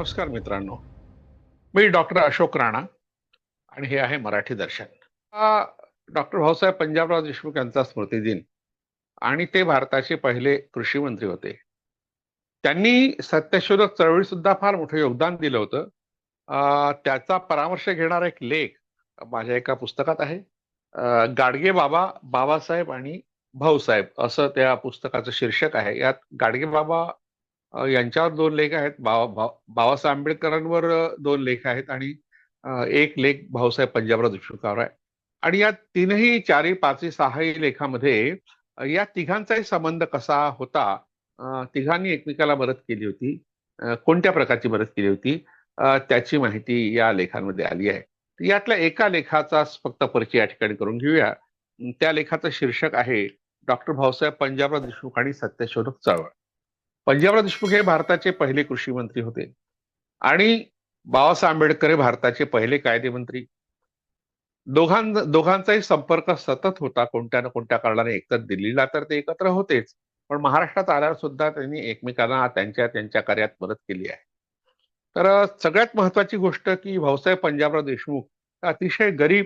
नमस्कार मित्रांनो. मी डॉक्टर अशोक राणा आणि हे आहे मराठी दर्शन. हा डॉक्टर भाऊसाहेब पंजाबराव देशमुख यांचा स्मृतिदिन आणि ते भारताचे पहिले कृषी मंत्री होते. त्यांनी सत्यशोधक चळवळी सुद्धा फार मोठं योगदान दिलं होतं. त्याचा परामर्श घेणारा एक लेख माझ्या एका पुस्तकात आहे. गाडगे बाबा बाबासाहेब आणि भाऊसाहेब असं त्या पुस्तकाचं शीर्षक आहे. यात गाडगे बाबा यांच्यावर दोन लेख आहेत. बाबा भाव- बाबासाहेब आंबेडकरांवर दोन लेख आहेत आणि एक लेख भाऊसाहेब पंजाबराव देशमुखावर आहे. आणि या तीनही चारही पाचही सहाही लेखामध्ये या तिघांचाही संबंध कसा होता? तिघांनी एकमेकाला मदत केली होती. कोणत्या प्रकारची मदत केली होती? त्याची माहिती या लेखांमध्ये आली आहे. यातल्या एका लेखाचा फक्त परिचय या ठिकाणी करून घेऊया. त्या लेखाचं शीर्षक आहे डॉक्टर भाऊसाहेब पंजाबराव देशमुख आणि सत्यशोधक चळवळ. पंजाबराव देशमुख हे भारताचे पहिले कृषी मंत्री होते. आणि बाबासाहेब आंबेडकर हे भारताचे पहिले कायदेमंत्री. दोघां दोघांचाही संपर्क सतत होता कोणत्या ना कोणत्या कारणाने एकतर दिल्लीला तर ते एकत्र होतेच. पण महाराष्ट्रात आल्यावर सुद्धा त्यांनी एकमेकांना त्यांच्या त्यांच्या कार्यात मदत केली आहे. तर सगळ्यात महत्वाची गोष्ट की भाऊसाहेब पंजाबराव देशमुख अतिशय गरीब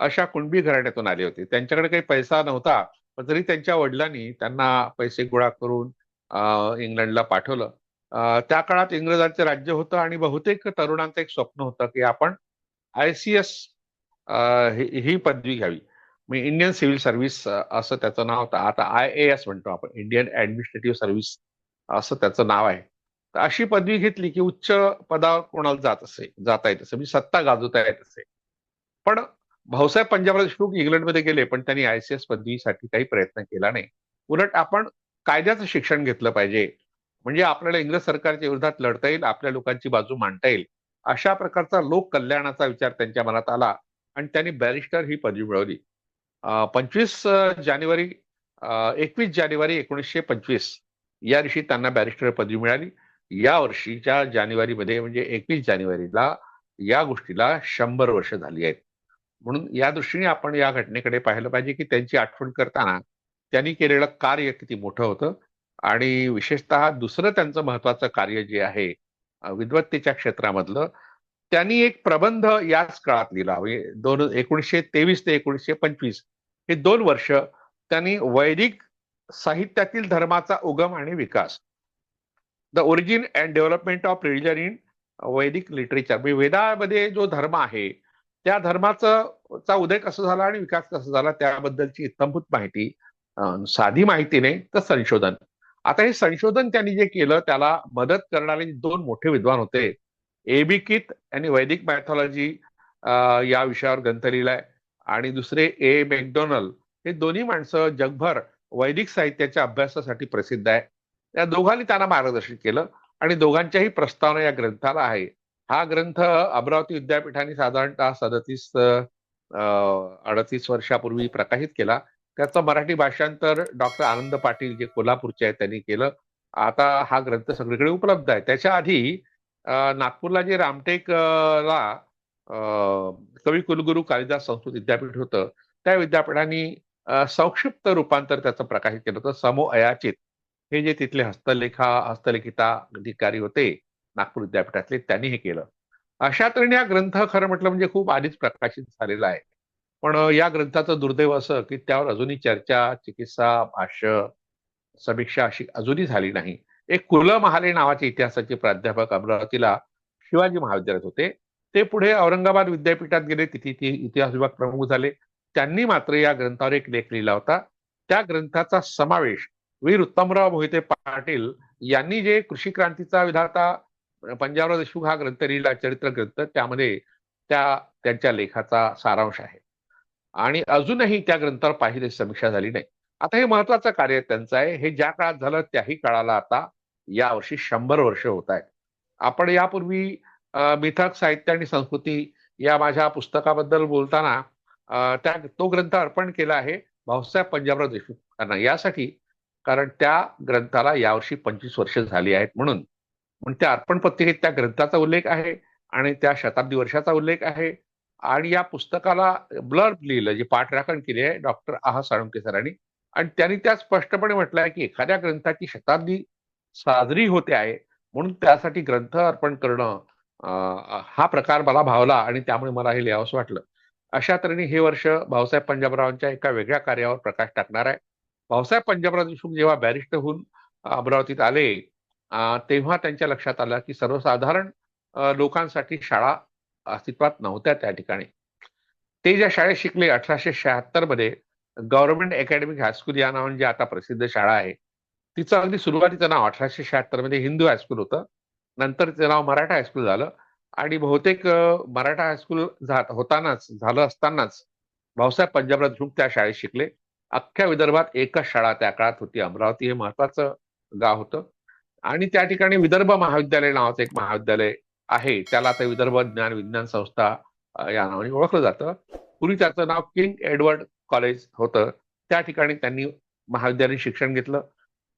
अशा कुणबी घराण्यातून आले होते. त्यांच्याकडे काही पैसा नव्हता पण तरी त्यांच्या वडिलांनी त्यांना पैसे गोळा करून इंग्लंडला पाठवलं. त्या काळात इंग्रजांचे राज्य होतं आणि बहुतेक तरुणांचं एक स्वप्न होतं की आपण आय सी एस ही पदवी घ्यावी. मी इंडियन सिव्हिल सर्व्हिस असं त्याचं नाव होतं. आता आय ए एस म्हणतो आपण इंडियन ऍडमिनिस्ट्रेटिव्ह सर्व्हिस असं त्याचं नाव आहे. तर अशी पदवी घेतली की उच्च पदावर कोणाला जात असे जाता येत असे म्हणजे सत्ता गाजवता येत असे. पण भाऊसाहेब पंजाबराव देशमुख इंग्लंडमध्ये गेले पण त्यांनी आय सी एस पदवीसाठी काही प्रयत्न केला नाही. उलट आपण कायद्याचं शिक्षण घेतलं पाहिजे. म्हणजे आपल्याला इंग्रज सरकारच्या विरोधात लढता येईल आपल्या लोकांची बाजू मांडता येईल. अशा प्रकारचा लोक कल्याणाचा विचार त्यांच्या मनात आला आणि त्यांनी बॅरिस्टर ही पदवी मिळवली. पंचवीस जानेवारी एकवीस जानेवारी एकोणीसशे पंचवीस या दिवशी त्यांना बॅरिस्टर पदवी मिळाली. या वर्षीच्या जानेवारीमध्ये म्हणजे एकवीस जानेवारीला या गोष्टीला शंभर वर्ष झाली आहेत. म्हणून या दृष्टीने आपण या घटनेकडे पाहिलं पाहिजे की त्यांची आठवण करताना त्यांनी केलेलं कार्य किती मोठं होतं. आणि विशेषतः दुसरं त्यांचं महत्वाचं कार्य जे आहे विद्वत्तेच्या क्षेत्रामधलं त्यांनी एक प्रबंध याच काळात लिहिला म्हणजे दोन एकोणीसशे तेवीस ते एकोणीसशे पंचवीस हे दोन वर्ष त्यांनी वैदिक साहित्यातील धर्माचा उगम आणि विकास the origin and development of religion in Vedic literature. म्हणजे वेदामध्ये जो धर्म आहे त्या धर्माचा चा उदय कसा झाला आणि विकास कसा झाला त्याबद्दलची इत्थंभूत माहिती साधी माहिती नाही तर संशोधन. आता हे संशोधन त्यांनी जे केलं त्याला मदत करणारे दोन मोठे विद्वान होते. एबी कित यांनी वैदिक मॅथॉलॉजी या विषयावर ग्रंथ लिहिलाय. आणि दुसरे ए मॅकडोनल. हे दोन्ही माणसं जगभर वैदिक साहित्याच्या अभ्यासासाठी प्रसिद्ध आहे. या दोघांनी त्यांना मार्गदर्शन केलं आणि दोघांच्याही प्रस्तावना या ग्रंथाला आहे. हा ग्रंथ अमरावती विद्यापीठाने साधारणतः सदतीस अडतीस वर्षापूर्वी प्रकाशित केला. त्याचं मराठी भाषांतर डॉक्टर आनंद पाटील जे कोल्हापूरचे आहेत त्यांनी केलं. आता हा ग्रंथ सगळीकडे उपलब्ध आहे. त्याच्या आधी नागपूरला जे रामटेक ला कवी कुलगुरू कालिदास संस्कृत विद्यापीठ होतं त्या विद्यापीठाने संक्षिप्त रूपांतर त्याचं प्रकाशित केलं होतं. समो अयाचित हे जे तिथले हस्तलेखा हस्तलेखिता अधिकारी होते नागपूर विद्यापीठातले त्यांनी हे केलं. अशा तऱ्हेने हा ग्रंथ खरं म्हटलं म्हणजे खूप आधीच प्रकाशित झालेला आहे. पण या ग्रंथाचं दुर्दैव असं की त्यावर अजूनही चर्चा चिकित्सा भाष्य समीक्षा अशी अजूनही झाली नाही. एक कुल महाले नावाचे इतिहासाचे प्राध्यापक अमरावतीला शिवाजी महाविद्यालयात होते. ते पुढे औरंगाबाद विद्यापीठात गेले. तिथे ते इतिहास विभाग प्रमुख झाले. त्यांनी मात्र या ग्रंथावर एक लेख लिहिला होता. त्या ग्रंथाचा समावेश वीर उत्तमराव मोहिते पाटील यांनी जे कृषी क्रांतीचा विधाता पंजाबराव देशमुख हा ग्रंथ लिहिला चरित्र ग्रंथ त्यामध्ये त्या त्यांच्या लेखाचा सारांश आहे. आणि अजूनही त्या ग्रंथावर पाहिजे समीक्षा झाली नाही. आता हे महत्वाचं कार्य त्यांचं आहे. हे ज्या काळात झालं त्याही काळाला आता यावर्षी शंभर वर्ष होत आहेत. आपण यापूर्वी मिथक साहित्य आणि संस्कृती या माझ्या पुस्तकाबद्दल बोलताना त्या तो ग्रंथ अर्पण केला आहे भाऊसाहेब पंजाबराव देशमुख यांना. यासाठी कारण त्या ग्रंथाला यावर्षी पंचवीस वर्ष झाली आहेत म्हणून. म्हणून त्या अर्पण पत्रिकेत त्या ग्रंथाचा उल्लेख आहे आणि त्या शताब्दी वर्षाचा उल्लेख आहे. आणि या पुस्तकाला ब्लर्ब लिहिलं जे पाठराखण केली आहे डॉक्टर आहा साळुंके सरांनी. आणि त्यांनी त्या स्पष्टपणे म्हटलंय की एखाद्या ग्रंथाची शताब्दी साजरी होते आहे म्हणून त्यासाठी ग्रंथ अर्पण करणं हा प्रकार मला भावला आणि त्यामुळे मला हे लिहावंसं वाटलं. अशा तऱ्हेने हे वर्ष भाऊसाहेब पंजाबरावांच्या एका वेगळ्या कार्यावर प्रकाश टाकणार आहे. भाऊसाहेब पंजाबराव देशमुख जेव्हा बॅरिस्टर होऊन अमरावतीत आले तेव्हा त्यांच्या लक्षात आलं की सर्वसाधारण लोकांसाठी शाळा अस्तित्वात नव्हत्या त्या ठिकाणी. ते ज्या शाळेत शिकले अठराशे शहात्तरमध्ये गव्हर्नमेंट अकॅडमिक हायस्कूल या नावाने जी आता प्रसिद्ध शाळा आहे तिचं अगदी सुरुवातीचं नाव अठराशे शहात्तरमध्ये हिंदू हायस्कूल होतं. नंतर तिचं नाव मराठा हायस्कूल झालं. आणि बहुतेक मराठा हायस्कूल होतानाच झालं असतानाच भाऊसाहेब पंजाबराव देशमुख त्या शाळेत शिकले. अख्ख्या विदर्भात एकच शाळा त्या काळात होती अमरावती हे महत्वाचं गाव होतं. आणि त्या ठिकाणी विदर्भ महाविद्यालय नावाचं एक महाविद्यालय आहे. त्याला आता विदर्भ ज्ञान विज्ञान संस्था या नावाने ओळखलं जातं. पूर्वी त्याचं नाव किंग एडवर्ड कॉलेज होतं. त्या ठिकाणी त्यांनी महाविद्यालयीन शिक्षण घेतलं.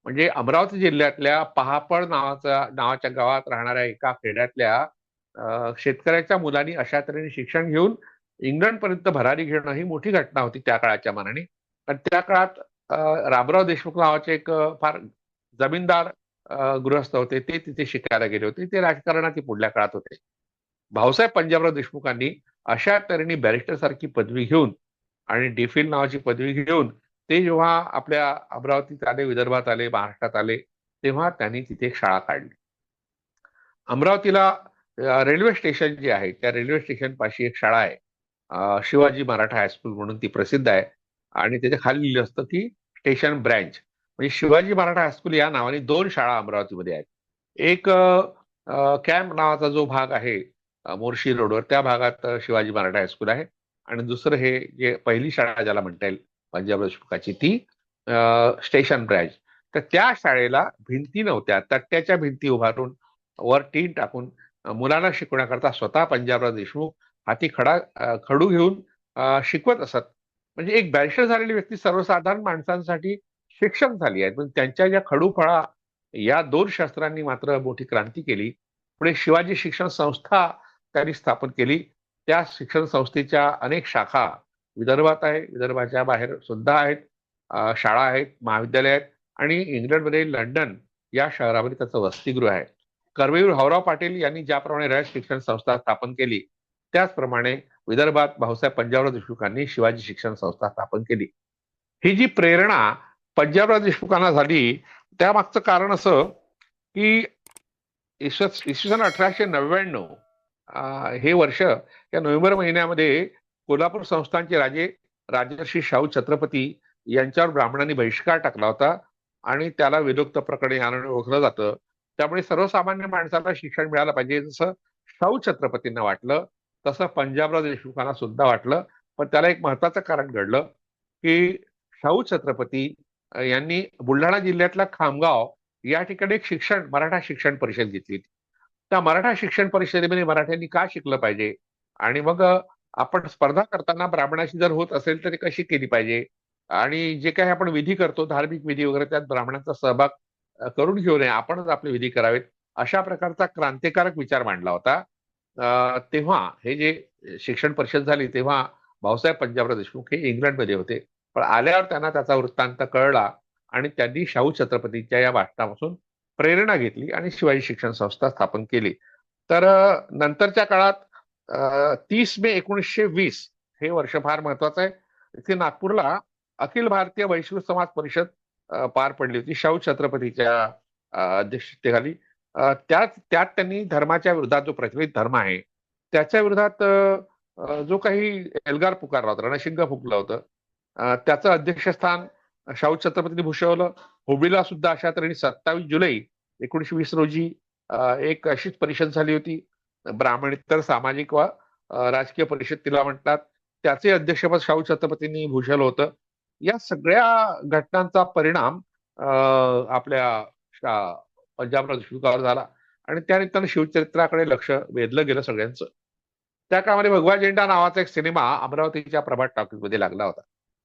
म्हणजे अमरावती जिल्ह्यातल्या पहापळ नावाचा नावाच्या गावात राहणाऱ्या एका खेड्यातल्या शेतकऱ्याच्या मुलांनी अशा तऱ्हेने शिक्षण घेऊन इंग्लंडपर्यंत भरारी घेणं ही मोठी घटना होती त्या काळाच्या मानाने. पण त्या काळात रामराव देशमुख नावाचे एक फार जमीनदार गृहस्थ होते ते तिथे शिकायला गेले होते ते राजकारणात पुढल्या काळात होते. भाऊसाहेब पंजाबराव देशमुखांनी अशा तऱ्हेने बॅरिस्टर सारखी पदवी घेऊन आणि डिफिल नावाची पदवी घेऊन ते जेव्हा आपल्या अमरावतीत आले विदर्भात आले महाराष्ट्रात आले तेव्हा त्यांनी तिथे एक शाळा काढली. अमरावतीला रेल्वे स्टेशन जे आहे त्या रेल्वे स्टेशन पाशी एक शाळा आहे. शिवाजी मराठा हायस्कूल म्हणून ती प्रसिद्ध आहे. आणि त्याच्याखाली लिहिलं असतं की स्टेशन ब्रँच. म्हणजे शिवाजी मराठा हायस्कूल या नावाने दोन शाळा अमरावतीमध्ये आहेत. एक कॅम्प नावाचा जो भाग आहे मोर्शी रोडवर त्या भागात शिवाजी मराठा हायस्कूल आहे. आणि दुसरं हे जे पहिली शाळा ज्याला म्हणता येईल पंजाब देशमुखाची ती स्टेशन ब्रँच तर त्या शाळेला भिंती नव्हत्या. तट्ट्याच्या भिंती उभारून वर टीन टाकून मुलांना शिकवण्याकरता स्वतः पंजाबराव देशमुख हाती खडा खडू घेऊन शिकवत असत. म्हणजे एक बॅरिस्टर झालेली व्यक्ती सर्वसाधारण माणसांसाठी शिक्षक झाली आहे पण त्यांच्या ज्या खडूफळा या दोन शास्त्रांनी मात्र मोठी क्रांती केली. पुढे शिवाजी शिक्षण संस्था त्यांनी स्थापन केली. त्या शिक्षण संस्थेच्या अनेक शाखा विदर्भात आहे विदर्भाच्या बाहेर सुद्धा आहेत. शाळा आहेत महाविद्यालय आहेत आणि इंग्लंडमध्ये लंडन या शहरामध्ये त्याचं वसतिगृह आहे. कर्मवीर भाऊराव पाटील यांनी ज्याप्रमाणे रयत शिक्षण संस्था स्थापन केली त्याचप्रमाणे विदर्भात भाऊसाहेब पंजाबराव देशमुखांनी शिवाजी शिक्षण संस्था स्थापन केली. ही जी प्रेरणा पंजाबराज देशमुखांना झाली त्यामागचं कारण असं की इसवी सन अठराशे नव्याण्णव हे वर्ष या नोव्हेंबर महिन्यामध्ये कोल्हापूर संस्थानचे राजे राजर्षी शाहू छत्रपती यांच्यावर ब्राह्मणांनी बहिष्कार टाकला होता आणि त्याला विलुप्त प्रकरण यानं ओळखलं जातं. त्यामुळे सर्वसामान्य माणसाला शिक्षण मिळालं पाहिजे. जसं शाहू छत्रपतींना वाटलं तसं पंजाबराव देशमुखांना सुद्धा वाटलं. पण त्याला एक महत्वाचं कारण घडलं की शाहू छत्रपती यांनी बुलढाणा जिल्ह्यातला खामगाव या ठिकाणी एक शिक्षण मराठा शिक्षण परिषद घेतली त्या मराठा शिक्षण परिषदेमध्ये मराठ्यांनी का शिकलं पाहिजे? आणि मग आपण स्पर्धा करताना ब्राह्मणाशी जर होत असेल तर कशी केली पाहिजे? आणि जे काही आपण विधी करतो धार्मिक विधी वगैरे त्यात ब्राह्मणांचा सहभाग करून घेऊ नये. आपणच आपले विधी करावेत. अशा प्रकारचा क्रांतिकारक विचार मांडला होता. तेव्हा हे जे शिक्षण परिषद झाली तेव्हा भाऊसाहेब पंजाबराव देशमुख हे इंग्लंडमध्ये होते. पण आल्यावर त्यांना त्याचा वृत्तांत कळला आणि त्यांनी शाहू छत्रपतींच्या या भाषणापासून प्रेरणा घेतली आणि शिवाजी शिक्षण संस्था स्थापन केली. तर नंतरच्या काळात तीस मे एकोणीसशे वीस हे वर्ष फार महत्वाचं आहे. इथे नागपूरला अखिल भारतीय वैश्विक समाज परिषद पार पडली होती. शाहू छत्रपतीच्या अध्यक्षतेखाली. त्यात त्यात त्यांनी धर्माच्या विरोधात जो प्रचलित धर्म आहे त्याच्या विरोधात जो काही एल्गार पुकारला होता रणशिंग फुकलं होतं त्याचं अध्यक्षस्थान शाहू छत्रपतींनी भूषवलं. हुबळीला सुद्धा अशा तऱ्हेने सत्तावीस जुलै एकोणीशे वीस रोजी एक अशीच परिषद झाली होती. ब्राह्मणेतर सामाजिक व राजकीय परिषद तिला म्हणतात त्याचे अध्यक्षपद शाहू छत्रपतींनी भूषवलं होतं. या सगळ्या घटनांचा परिणाम आपल्या पंजाब पंजाबराव देशमुखावर झाला. आणि त्या शिवचरित्राकडे लक्ष वेधलं गेलं सगळ्यांचं. त्या काळामध्ये भगवा झेंडा नावाचा एक सिनेमा अमरावतीच्या प्रभात टॉकीजमध्ये लागला होता.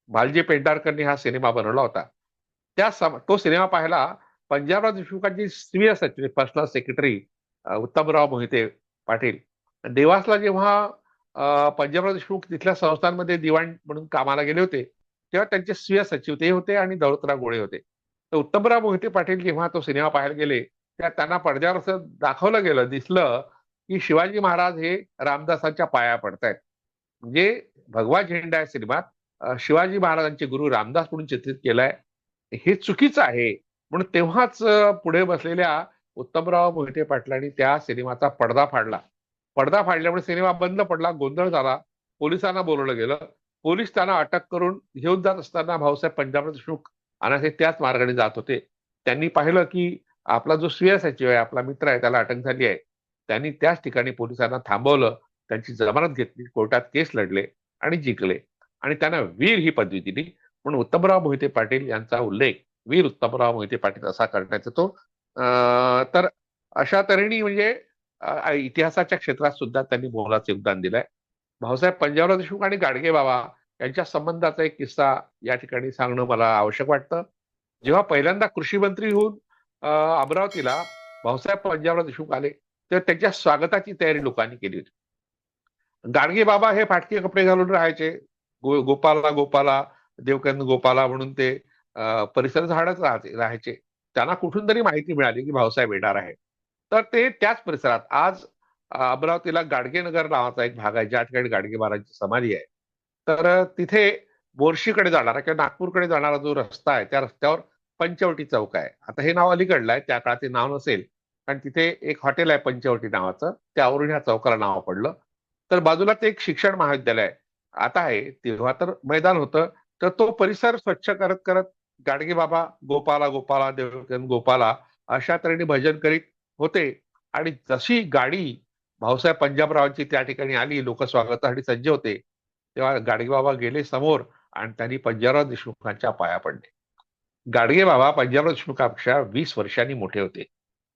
भालजी पेंढारकरनी हा सिनेमा बनवला होता. त्या सम- तो सिनेमा पाहायला पंजाबराव देशमुखांची स्वीय सचिव पर्सनल सेक्रेटरी उत्तमराव मोहिते पाटील. देवासला जेव्हा पंजाबराव देशमुख तिथल्या संस्थांमध्ये दिवाण म्हणून कामाला गेले होते तेव्हा त्यांचे स्वीय सचिव ते होते आणि दौलतराव गोळे होते. तर उत्तमराव मोहिते पाटील जेव्हा तो सिनेमा पाहायला गेले त्या त्यांना पडद्यावर असं दाखवलं गेलं दिसलं की शिवाजी महाराज हे रामदासांच्या पाया पडतायत. म्हणजे भगवा झेंडा या सिनेमात शिवाजी महाराजांचे गुरु रामदास म्हणून चित्रित केलाय. हे चुकीचं आहे. म्हणून तेव्हाच पुढे बसलेल्या उत्तमराव मोहिते पाटलांनी त्या सिनेमाचा पडदा फाडला. पडदा फाडल्यामुळे सिनेमा बंद पडला गोंधळ झाला. पोलिसांना बोलवलं गेलं. पोलीस त्यांना अटक करून घेऊन जात असताना भाऊसाहेब पंजाबराव देशमुख अनाथे त्याच मार्गाने जात होते. त्यांनी पाहिलं की आपला जो स्वीय सचिव आहे आपला मित्र आहे त्याला अटक झाली आहे. त्यांनी त्याच ठिकाणी पोलिसांना थांबवलं. त्यांची जमानत घेतली कोर्टात केस लढले आणि जिंकले. आणि त्यांना वीर ही पदवी दिली. म्हणून उत्तमराव मोहिते पाटील यांचा उल्लेख वीर उत्तमराव मोहिते पाटील असा करण्याचा तो अं, तर अशा तऱ्हेने म्हणजे इतिहासाच्या क्षेत्रात सुद्धा त्यांनी मोलाचं योगदान दिलंय. भाऊसाहेब पंजाबराव देशमुख आणि गाडगे बाबा यांच्या संबंधाचा एक किस्सा या ठिकाणी सांगणं मला आवश्यक वाटतं. जेव्हा पहिल्यांदा कृषी मंत्री होऊन अमरावतीला भाऊसाहेब पंजाबराव देशमुख आले तर त्यांच्या स्वागताची तयारी लोकांनी केली होती. गाडगे बाबा हे फाटके कपडे घालून राहायचे. गो गोपाला गोपाला देवकंद गोपाला म्हणून ते परिसर झाडच राहायचे राहायचे. त्यांना कुठून तरी माहिती मिळाली की भाऊसाहेब येणार आहे तर ते त्याच परिसरात आज अमरावतीला गाडगेनगर नावाचा एक भाग आहे ज्या ठिकाणी गाडगे महाराजांची समाधी आहे. तर तिथे बोरशीकडे जाणारा किंवा नागपूरकडे जाणारा जो रस्ता आहे त्या रस्त्यावर पंचवटी चौक आहे. आता हे नाव अलीकडलं आहे त्या काळात ते नाव नसेल. कारण तिथे एक हॉटेल आहे पंचवटी नावाचं त्यावरून ह्या चौकाला नाव पडलं. तर बाजूला ते एक शिक्षण महाविद्यालय आहे. आता आहे. तेव्हा तर मैदान होतं. तर तो परिसर स्वच्छ करत करत गाडगे बाबा गोपाला गोपाला देवकन गोपाला अशा तऱ्हेने भजन करीत होते. आणि जशी गाडी भाऊसाहेब पंजाबरावांची त्या ठिकाणी आली लोक स्वागतासाठी सज्ज होते तेव्हा गाडगे बाबा गेले समोर आणि त्यांनी पंजाबराव देशमुखांच्या पाया पडले. गाडगे बाबा पंजाबराव देशमुखापेक्षा वीस वर्षांनी मोठे होते.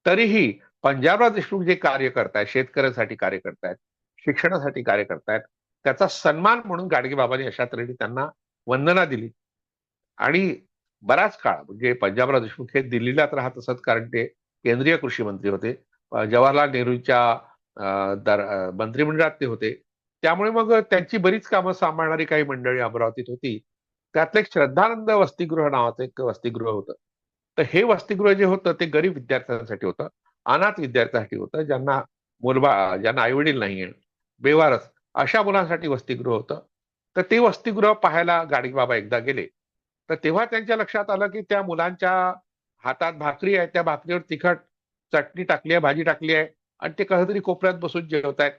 तरीही पंजाबराव देशमुख जे कार्य करतायत शेतकऱ्यांसाठी कार्य करतायत शिक्षणासाठी कार्य करतायत त्याचा सन्मान म्हणून गाडगेबाबांनी अशा तऱ्हेने त्यांना वंदना दिली. आणि बराच काळ म्हणजे पंजाबराव देशमुख हे दिल्लीलाच राहत असत कारण ते केंद्रीय कृषी मंत्री होते. जवाहरलाल नेहरूंच्या मंत्रिमंडळात ते होते. त्यामुळे मग त्यांची बरीच कामं सांभाळणारी काही मंडळी अमरावतीत होती. त्यातलं एक श्रद्धानंद वसतिगृह नावाचं एक वसतिगृह होतं. तर हे वसतिगृह जे होतं ते गरीब विद्यार्थ्यांसाठी होतं अनाथ विद्यार्थ्यांसाठी होतं ज्यांना मुलबा ज्यांना आईवडील नाही बेवारच. अशा मुलांसाठी वसतिगृह होतं. तर ते वसतिगृह पाहायला गाडगे बाबा एकदा गेले. तर तेव्हा त्यांच्या लक्षात आलं की त्या मुलांच्या हातात भाकरी आहे. त्या भाकरीवर तिखट चटणी टाकली आहे भाजी टाकली आहे आणि ते कसं तरी कोपऱ्यात बसून जेवतायत.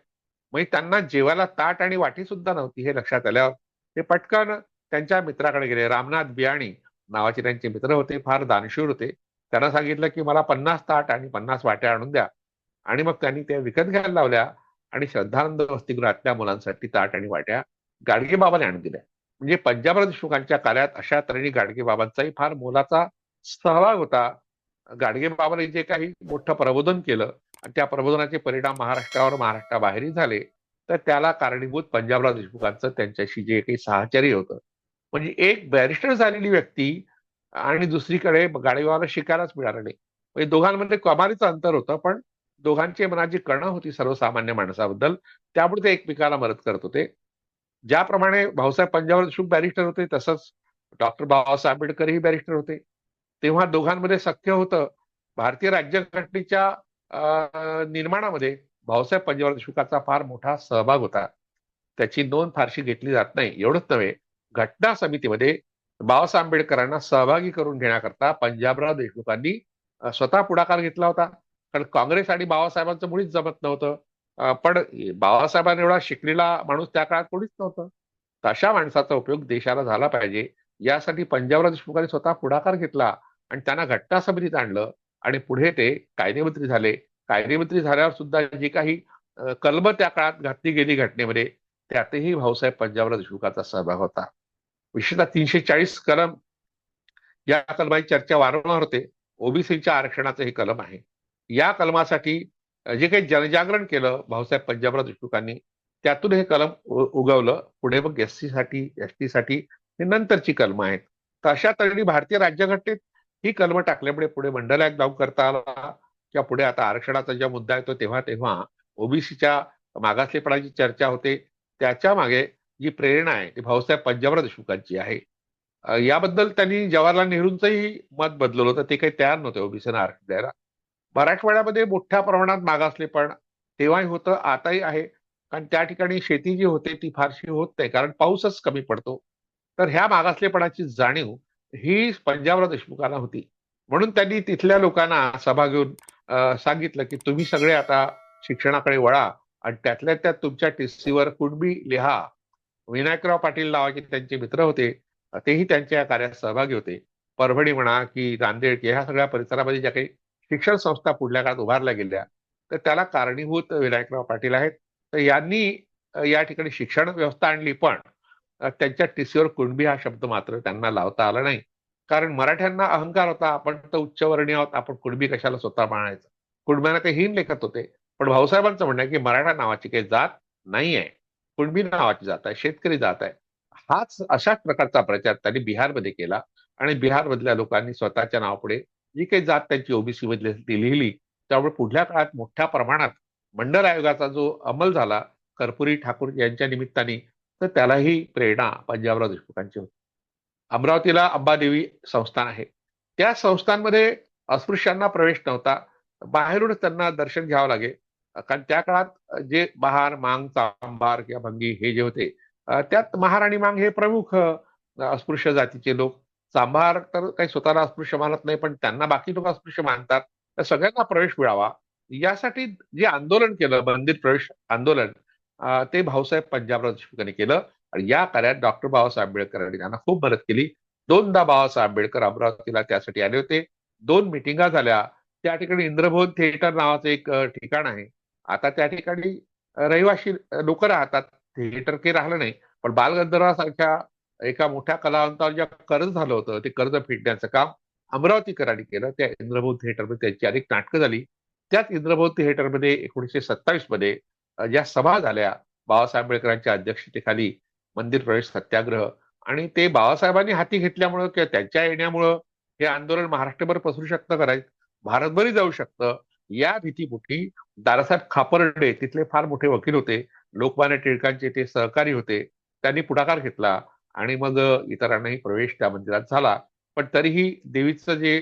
म्हणजे त्यांना जेवायला ताट आणि वाटी सुद्धा नव्हती हे लक्षात आल्यावर ते पटकन त्यांच्या मित्राकडे गेले. रामनाथ बियाणी नावाचे त्यांचे मित्र होते फार दानशूर होते. त्यांना सांगितलं की मला पन्नास ताट आणि पन्नास वाट्या आणून द्या. आणि मग त्यांनी त्या विकत घ्यायला लावल्या. आणि श्रद्धानंद वसतिगृहातल्या मुलांसाठी ताट आणि वाट्या गाडगेबाबाने आणून दिल्या. म्हणजे पंजाबराव देशमुखांच्या कार्यात अशा तऱ्हेने गाडगेबाबांचाही फार मोलाचा सहभाग होता. गाडगेबाबाने जे काही मोठं प्रबोधन केलं आणि त्या प्रबोधनाचे परिणाम महाराष्ट्रावर महाराष्ट्राबाहेरही झाले तर त्याला कारणीभूत पंजाबराव देशमुखांचं त्यांच्याशी जे काही साहचर्य होतं. म्हणजे एक बॅरिस्टर झालेली व्यक्ती आणि दुसरीकडे गाडगेबाबाला शिकायलाच मिळालं नाही. म्हणजे दोघांमध्ये कमालीचं अंतर होतं पण दोघांची मनाची कणं होती सर्वसामान्य माणसाबद्दल त्यामुळे ते एकमेकाला मदत करत होते. ज्याप्रमाणे भाऊसाहेब पंजाबराव देशमुख बॅरिस्टर होते तसंच डॉक्टर बाबासाहेब आंबेडकरही बॅरिस्टर होते. तेव्हा दोघांमध्ये सख्य होतं. भारतीय राज्यघटनेच्या अं, निर्माणामध्ये भाऊसाहेब पंजाबराव देशमुखाचा फार मोठा सहभाग होता. त्याची नोंद फारशी घेतली जात नाही. एवढंच नव्हे घटना समितीमध्ये बाबासाहेब आंबेडकरांना सहभागी करून घेण्याकरता पंजाबराव देशमुखांनी स्वतः पुढाकार घेतला होता. कारण काँग्रेस आणि बाबासाहेबांचं मुळीच जमत नव्हतं. पण बाबासाहेबांना एवढा शिकलेला माणूस त्या काळात कोणीच नव्हतं. तशा माणसाचा उपयोग देशाला झाला पाहिजे. यासाठी पंजाबराव देशमुखांनी स्वतः पुढाकार घेतला आणि त्यांना घटना समितीत आणलं आणि पुढे ते कायदेमंत्री झाले. कायदेमंत्री झाल्यावर सुद्धा जी काही कलम त्या काळात घातली गेली घटनेमध्ये त्यातही भाऊसाहेब पंजाबराव देशमुखांचा सहभाग होता. विशेषतः तीनशे चाळीस कलम या कलमाची चर्चा वारंवार होते. ओबीसीच्या आरक्षणाचं हे कलम आहे. या कलमासाठी जे काही जनजागरण केलं भाऊसाहेब पंजाबराव देशमुखांनी त्यातून हे कलम उगवलं. पुढे मग एससाठी एस टी साठी हे नंतरची कलम आहेत. तर अशा तऱ्हेने भारतीय राज्यघटनेत ही कलम टाकल्यामुळे पुढे मंडळ ऍक्ट लागू करता आला. किंवा पुढे आता आरक्षणाचा ज्या मुद्दा येतो तेव्हा तेव्हा ओबीसीच्या मागासलेपणाची चर्चा होते त्याच्यामागे जी प्रेरणा आहे ती भाऊसाहेब पंजाबराव देशमुखांची आहे. याबद्दल त्यांनी जवाहरलाल नेहरूंचंही मत बदलवलं होतं. ते काही तयार नव्हते ओबीसीना आरक्षण द्यायला. मराठवाड्यामध्ये मोठ्या प्रमाणात मागासले पण तेव्हाही होतं आताही आहे. कारण त्या ठिकाणी शेती जी होते ती फारशी होत नाही. कारण पाऊसच कमी पडतो. तर ह्या मागासलेपणाची जाणीव ही पंजाबराव देशमुखांना होती. म्हणून त्यांनी तिथल्या लोकांना सभा घेऊन सांगितलं की तुम्ही सगळे आता शिक्षणाकडे वळा आणि त्यातल्या त्यात तुमच्या टीसीवर कुणबी लिहा. विनायकराव पाटील नावाचे त्यांचे मित्र होते. तेही त्यांच्या या कार्यात सहभागी होते. परभणी म्हणा की नांदेड ह्या सगळ्या परिसरामध्ये ज्या काही शिक्षण संस्था पुढल्या काळात उभारल्या गेल्या तर त्याला कारणीभूत विनायकराव पाटील आहेत. तर यांनी या ठिकाणी शिक्षण व्यवस्था आणली पण त्यांच्या टीसीवर कुणबी हा शब्द मात्र त्यांना लावता आला नाही. कारण मराठ्यांना अहंकार होता आपण तर उच्चवर्णीय आहोत आपण कुणबी कशाला स्वतः मानायचं? कुणब्यांना ते हीन लेखत होते. पण भाऊसाहेबांचं म्हणणं आहे की मराठा नावाची काही जात नाही आहे कुणबी नावाची जात आहे शेतकरी जात आहे. हाच अशाच प्रकारचा प्रचार त्यांनी बिहारमध्ये केला आणि बिहारमधल्या लोकांनी स्वतःच्या नावापुढे जी काही जात त्यांची ओबीसी मधली ती लिहिली त्यामुळे पुढल्या काळात मोठ्या प्रमाणात मंडल आयोगाचा जो अंमल झाला कर्पुरी ठाकूर यांच्या निमित्ताने तर त्यालाही प्रेरणा पंजाबराव देशमुखांची होती. अमरावतीला अंबादेवी संस्थान आहे. त्या संस्थांमध्ये अस्पृश्यांना प्रवेश नव्हता. बाहेरूनच त्यांना दर्शन घ्यावं लागे. कारण त्या काळात जे बहार मांग चांभार किंवा भंगी हे जे होते त्यात महाराणी मांग हे प्रमुख अस्पृश्य जातीचे लोक. चांभार तर काही स्वतःला अस्पृश्य मानत नाही पण त्यांना बाकी लोक अस्पृश्य मानतात तर सगळ्यांना प्रवेश मिळावा. यासाठी जे आंदोलन केलं मंदिर प्रवेश आंदोलन ते भाऊसाहेब पंजाबराव देशमुखांनी केलं. आणि या कार्यात डॉक्टर बाबासाहेब आंबेडकरांनी त्यांना खूप मदत केली. दोनदा बाबासाहेब आंबेडकर अमरावतीला त्यासाठी आले होते. दोन मिटिंगा झाल्या. त्या ठिकाणी इंद्रभवन थिएटर नावाचं एक ठिकाण आहे. आता त्या ठिकाणी रहिवाशी लोक राहतात. थिएटर काही राहिलं नाही. पण बालगंधर्वासारख्या एका मोठ्या कलावंतावर जे कर्ज झालं होतं ते कर्ज फेडण्याचं काम अमरावतीकरांनी केलं. त्या इंद्रभवन थिएटरमध्ये त्यांची अनेक नाटकं झाली. त्याच इंद्रभवन थिएटरमध्ये एकोणीसशे सत्तावीसमध्ये ज्या सभा झाल्या बाबासाहेब आंबेडकरांच्या अध्यक्षतेखाली मंदिर प्रवेश सत्याग्रह आणि ते बाबासाहेबांनी हाती घेतल्यामुळं किंवा त्यांच्या येण्यामुळं हे आंदोलन महाराष्ट्रभर पसरू शकतं करायचं भारतभरही जाऊ शकतं. या भीतीपोटी दादासाहेब खापर्डे तिथले फार मोठे वकील होते. लोकमान्य टिळकांचे ते सहकारी होते. त्यांनी पुढाकार घेतला. आणि मग इतरांनाही प्रवेश त्या मंदिरात झाला. पण तरीही देवीचं जे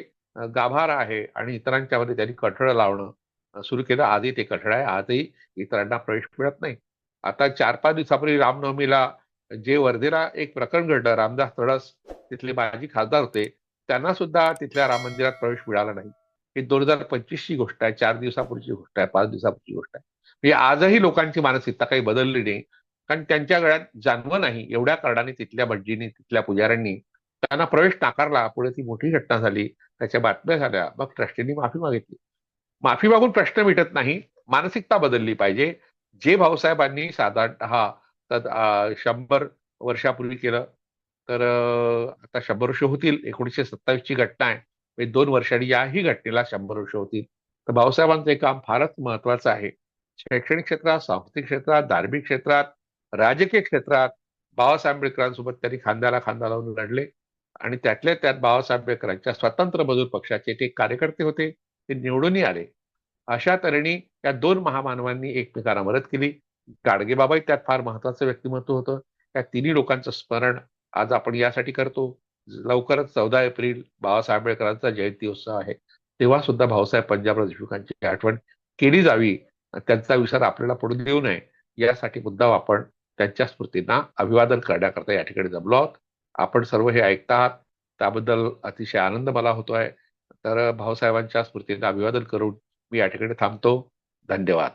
गाभार आहे आणि इतरांच्या मध्ये त्यांनी कठळ लावणं सुरू केलं. आधी ते कठळ आहे. आजही इतरांना प्रवेश मिळत नाही. आता चार पाच दिवसापूर्वी रामनवमीला जे वर्धेला एक प्रकरण घडलं रामदास तडस तिथले माजी खासदार होते त्यांना सुद्धा तिथल्या राम मंदिरात प्रवेश मिळाला नाही. ही दोन हजार पंचवीस ची गोष्ट आहे. चार दिवसापूर्वीची गोष्ट आहे. पाच दिवसापूर्वीची गोष्ट आहे. म्हणजे आजही लोकांची मानसिकता काही बदलली नाही. कारण त्यांच्या गळ्यात जानव नाही एवढ्या कारणाने तिथल्या भटजींनी तिथल्या पुजाऱ्यांनी त्यांना प्रवेश नाकारला पुढे ती मोठी घटना झाली त्याच्या बातम्या झाल्या मग ट्रस्टींनी माफी मागितली. माफी मागून प्रश्न मिटत नाही मानसिकता बदलली पाहिजे. जे भाऊसाहेबांनी साधारणतः तर, शंभर वर्षापूर्वी केलं तर आता शंभर वर्ष होतील एकोणीसशे सत्तावीस ची घटना आहे. म्हणजे दोन वर्षांनी याही घटनेला शंभर वर्ष होतील. तर भाऊसाहेबांचं हे काम फारच महत्वाचं आहे. शैक्षणिक क्षेत्रात सांस्कृतिक क्षेत्रात धार्मिक क्षेत्रात राजकीय क्षेत्रात बाबासाहेब आंबेडकरांसोबत त्यांनी खांद्याला खांदा लावून लढले. आणि त्यातल्या त्यात बाबासाहेब आंबेडकरांच्या स्वतंत्र मजूर पक्षाचे ते कार्यकर्ते होते. ते निवडूनही आले. अशा तऱ्हेने या दोन महामानवांनी एकमेकांना मदत केली. गाडगेबाबाही त्यात फार महत्वाचं व्यक्तिमत्व होतं. त्या तिन्ही लोकांचं स्मरण आज आपण यासाठी करतो. लवकरच चौदा एप्रिल बाबासाहेब आंबेडकरांचा जयंती उत्सव आहे. तेव्हा सुद्धा भाऊसाहेब पंजाबराव देशमुखांची आठवण केली जावी. त्यांचा विचार आपल्याला पुढे देऊ नये. यासाठी मुद्दाम आपण त्यांच्या स्मृतींना अभिवादन करण्याकरता या ठिकाणी जमलो आहोत आपण सर्व हे ऐकता आहात त्याबद्दल अतिशय आनंद मला होतोय. तर भाऊसाहेबांच्या स्मृतींना अभिवादन करून मी या ठिकाणी थांबतो. धन्यवाद.